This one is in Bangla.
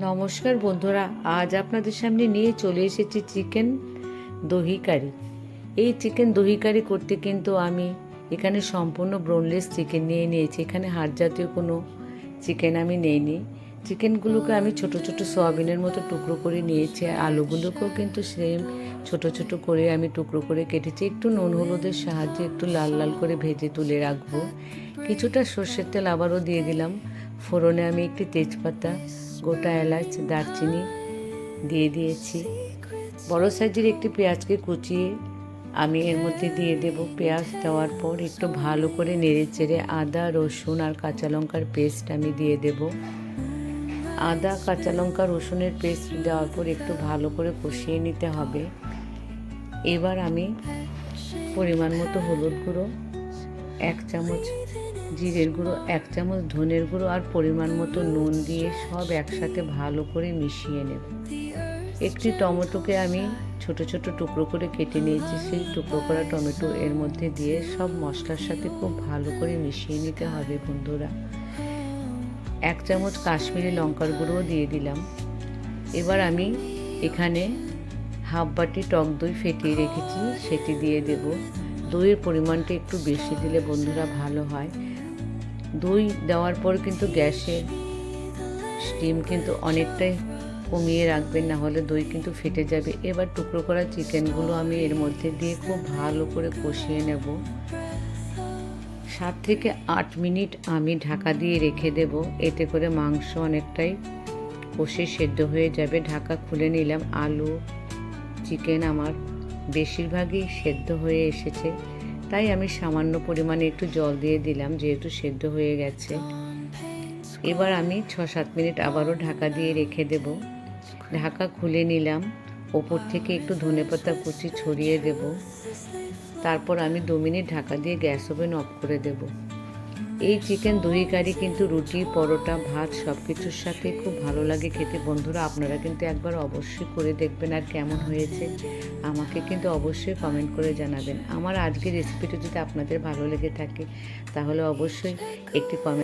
নমস্কার বন্ধুরা, আজ আপনাদের সামনে নিয়ে চলে এসেছি চিকেন দহি কারি। এই চিকেন দহি কারি করতে কিন্তু আমি এখানে সম্পূর্ণ ব্রোনলেস চিকেন নিয়ে নিয়েছি। এখানে হাড় জাতীয় কোনো চিকেন আমি নেইনি। চিকেনগুলোকে আমি ছোট ছোট সোয়াবিনের মতো টুকরো করে নিয়েছি। আর আলুগুলোকেও কিন্তু সেম ছোট ছোট করে আমি টুকরো করে কেটেছি। একটু নুন হলুদের সাহায্যে একটু লাল লাল করে ভেজে তুলে রাখব। কিছুটা সর্ষের তেল আবারও দিয়ে দিলাম। ফোড়নে আমি একটি তেজপাতা গোটা এলাচ, দারচিনি দিয়ে দিয়েছি। বড় সাইজের একটি পেঁয়াজকে কুচিয়ে আমি এর মধ্যে দিয়ে দেব পেঁয়াজ দেওয়ার পর একটু ভালো করে নেড়ে চেড়ে আদা, রসুন আর কাঁচা লঙ্কার পেস্ট আমি দিয়ে দেব। আদা, কাঁচা লঙ্কা, রসুনের পেস্ট দেওয়ার পর একটু ভালো করে কষিয়ে নিতে হবে। এবার আমি পরিমাণ মতো হলুদ গুঁড়ো এক চামচ জিরের গুঁড়ো, এক চামচ ধনের গুঁড়ো আর পরিমাণ মতো নুন দিয়ে সব একসাথে ভালো করে মিশিয়ে নেব। একটি টমেটোকে আমি ছোট ছোট টুকরো করে কেটে নিয়েছি। সেই টুকরো করা টমেটো এর মধ্যে দিয়ে সব মশলার সাথে খুব ভালো করে মিশিয়ে নিতে হবে বন্ধুরা। এক চামচ কাশ্মীরি লঙ্কার গুঁড়োও দিয়ে দিলাম। এবার আমি এখানে হাফ বাটি টক দই ফেটিয়ে রেখেছি, সেটি দিয়ে দেব। দইয়ের পরিমাণটা একটু বেশি দিলে বন্ধুরা ভালো হয়। দই দেওয়ার পর কিন্তু গ্যাসে স্টিম কিন্তু অনেকটাই কমিয়ে রাখবেন না হলে দই কিন্তু ফেটে যাবে। এবার টুকরো করা চিকেনগুলো আমি এর মধ্যে দিয়ে খুব ভালো করে কষিয়ে নেব। সাত থেকে আট মিনিট আমি ঢাকা দিয়ে রেখে দেব। এতে করে মাংস অনেকটাই কষে সেদ্ধ হয়ে যাবে। ঢাকা খুলে নিলাম। আলু, চিকেন আমার বেশিরভাগই সেদ্ধ হয়ে এসেছে। তাই আমি সামান্য পরিমাণে একটু জল দিয়ে দিলাম, যেহেতু সেদ্ধ হয়ে গেছে। এবার আমি ছ সাত মিনিট আবারও ঢাকা দিয়ে রেখে দেব। ঢাকা খুলে নিলাম। ওপর থেকে একটু ধনেপাতা কুচি ছড়িয়ে দেব। তারপর আমি দু মিনিট ঢাকা দিয়ে গ্যাস ওভেন অফ করে দেব। এই চিকেন দই কারি কিন্তু রুটি, পরোটা, ভাত সব কিছুর সাথে খুব ভালো লাগে খেতে। বন্ধুরা, আপনারা কিন্তু একবার অবশ্যই করে দেখবেন আর কেমন হয়েছে। আমাকে কিন্তু অবশ্যই কমেন্ট করে জানাবেন। আমার আজকের রেসিপিটা যদি আপনাদের ভালো লেগে থাকে, তাহলে অবশ্যই একটি কমেন্ট